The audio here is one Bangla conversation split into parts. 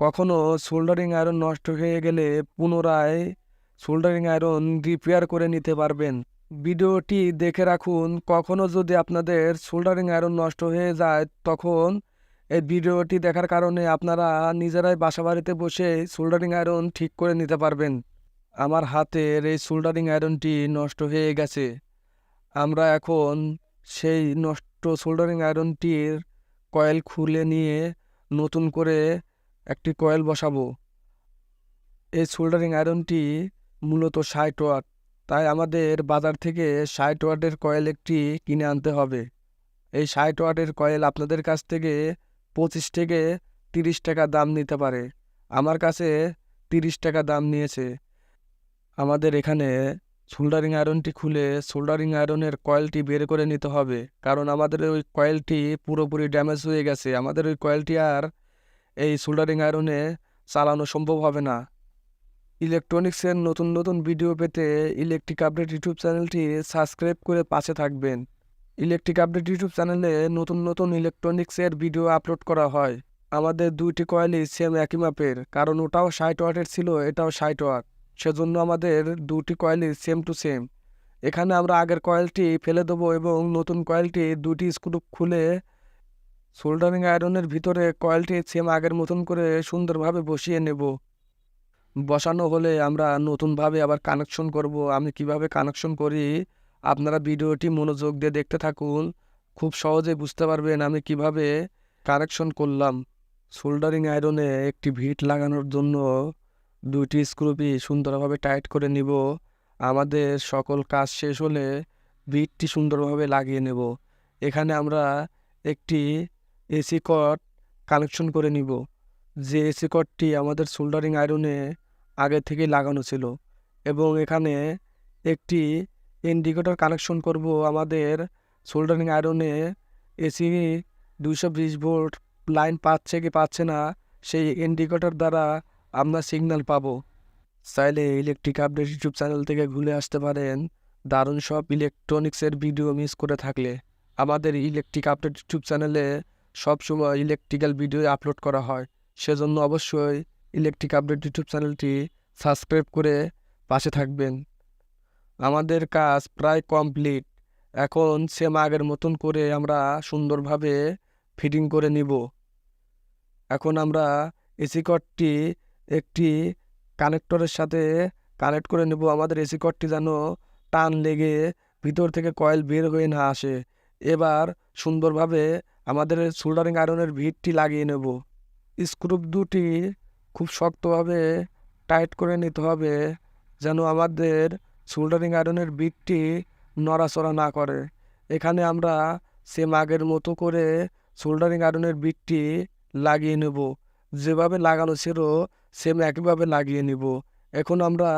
কখনো সোল্ডারিং আয়রন নষ্ট হয়ে গেলে পুনরায় সোল্ডারিং আয়রন রিপেয়ার করে নিতে পারবেন। ভিডিওটি দেখে রাখুন, কখনো যদি আপনাদের সোল্ডারিং আয়রন নষ্ট হয়ে যায়, তখন এই ভিডিওটি দেখার কারণে আপনারা নিজেরাই বাসা বাড়িতে বসে সোল্ডারিং আয়রন ঠিক করে নিতে পারবেন। আমার হাতের এই সোল্ডারিং আয়রনটি নষ্ট হয়ে গেছে। আমরা এখন সেই নষ্ট সোল্ডারিং আয়রনটির কয়েল খুলে নিয়ে নতুন করে একটি কয়েল বসাবো। এই সোল্ডারিং আয়রনটি মূলত ষাট ওয়াট, তাই আমাদের বাজার থেকে ষাট ওয়াটের কয়েল একটি কিনে আনতে হবে। এই ষাট ওয়াটের কয়েল আপনাদের কাছ থেকে পঁচিশ থেকে তিরিশ টাকা দাম নিতে পারে। আমার কাছে তিরিশ টাকা দাম নিয়েছে। আমাদের এখানে সোল্ডারিং আয়রনটি খুলে সোল্ডারিং আয়রনের কয়েলটি বের করে নিতে হবে, কারণ আমাদের ওই কয়েলটি পুরোপুরি ড্যামেজ হয়ে গেছে। আমাদের ওই কয়েলটি আর এই সোল্ডারিং আয়রনে চালানো সম্ভব হবে না। ইলেকট্রনিক্সের নতুন নতুন ভিডিও পেতে ইলেকট্রিক আপডেট ইউটিউব চ্যানেলটি সাবস্ক্রাইব করে পাশে থাকবেন। ইলেকট্রিক আপডেট ইউটিউব চ্যানেলে নতুন নতুন ইলেকট্রনিক্সের ভিডিও আপলোড করা হয়। আমাদের দুইটি কয়েলই সেম একই মাপের, কারণ ওটাও ষাট ওয়াটের ছিল, এটাও ষাট ওয়াট। সেজন্য আমাদের দুটি কয়েলই সেম টু সেম এখানে আমরা আগের কয়েলটি ফেলে দেবো এবং নতুন কয়েলটি দুটি স্ক্রু খুলে সোল্ডারিং আয়রনের ভিতরে কয়েলটি সেম আগের মতন করে সুন্দরভাবে বসিয়ে নেব। বসানো হলে আমরা নতুনভাবে আবার কানেকশন করব। আমি কীভাবে কানেকশন করি? আপনারা ভিডিওটি মনোযোগ দিয়ে দেখতে থাকুন। খুব সহজে বুঝতে পারবেন আমি কীভাবে কানেকশন করলাম। সোল্ডারিং আয়রনে একটি ভিট লাগানোর জন্য দুইটি স্ক্রুপি সুন্দরভাবে টাইট করে নিব। আমাদের সকল কাজ শেষ হলে ভিটটি সুন্দরভাবে লাগিয়ে নেব। এখানে আমরা একটি এসি কট কানেকশন করে নিব। যে এসি কটটি আমাদের সোল্ডারিং আয়রনে আগে থেকেই লাগানো ছিল এবং এখানে একটি ইন্ডিকেটর কানেকশন করব আমাদের সোল্ডারিং আয়রনে। এসি দুইশো বিশ ভোল্ট লাইন পাচ্ছে কি পাচ্ছে না সেই ইন্ডিকেটর দ্বারা আমরা সিগন্যাল পাবো। চাইলে ইলেকট্রিক আপডেট ইউটিউব চ্যানেল থেকে ঘুরে আসতে পারেন। দারুণ সব ইলেকট্রনিক্সের ভিডিও মিস করে থাকলে। আমাদের ইলেকট্রিক আপডেট ইউটিউব চ্যানেলে সবসময় ইলেকট্রিক্যাল ভিডিও আপলোড করা হয়। সেজন্য অবশ্যই ইলেকট্রিক আপডেট ইউটিউব চ্যানেলটি সাবস্ক্রাইব করে পাশে থাকবেন। আমাদের কাজ প্রায় কমপ্লিট এখন সেম আগের মতন করে আমরা সুন্দরভাবে ফিটিং করে নিব। এখন আমরা এসি কটটি একটি কানেক্টরের সাথে কানেক্ট করে নেব। আমাদের এসি কটটি যেন টান লেগে ভিতর থেকে কয়েল বের হয়ে না আসে। এবার সুন্দরভাবে আমাদের সোল্ডারিং আয়রনের ভিটটি লাগিয়ে নেব। স্ক্রুপ দুটি খুব শক্তভাবে টাইট করে নিতে হবে যেন আমাদের সোল্ডারিং আয়রনের বিটটি নড়াচড়া না করে। এখানে আমরা সেম আগের মতো করে সোল্ডারিং আয়রনের বিটটি লাগিয়ে নেব। যেভাবে লাগানো ছিল সেম একইভাবে লাগিয়ে নিব। এখন আমরা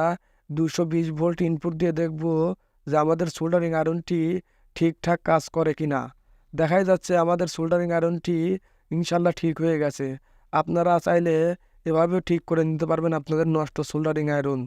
দুশো বিশ ভোল্ট ইনপুট দিয়ে দেখব যে আমাদের সোল্ডারিং আয়রনটি ঠিকঠাক কাজ করে কি না দেখাই যাচ্ছে আমাদের সোল্ডারিং আয়রনটি ইনশাল্লাহ ঠিক হয়ে গেছে। আপনারা চাইলে এভাবেও ঠিক করে নিতে পারবেন আপনাদের নষ্ট সোল্ডারিং আয়রন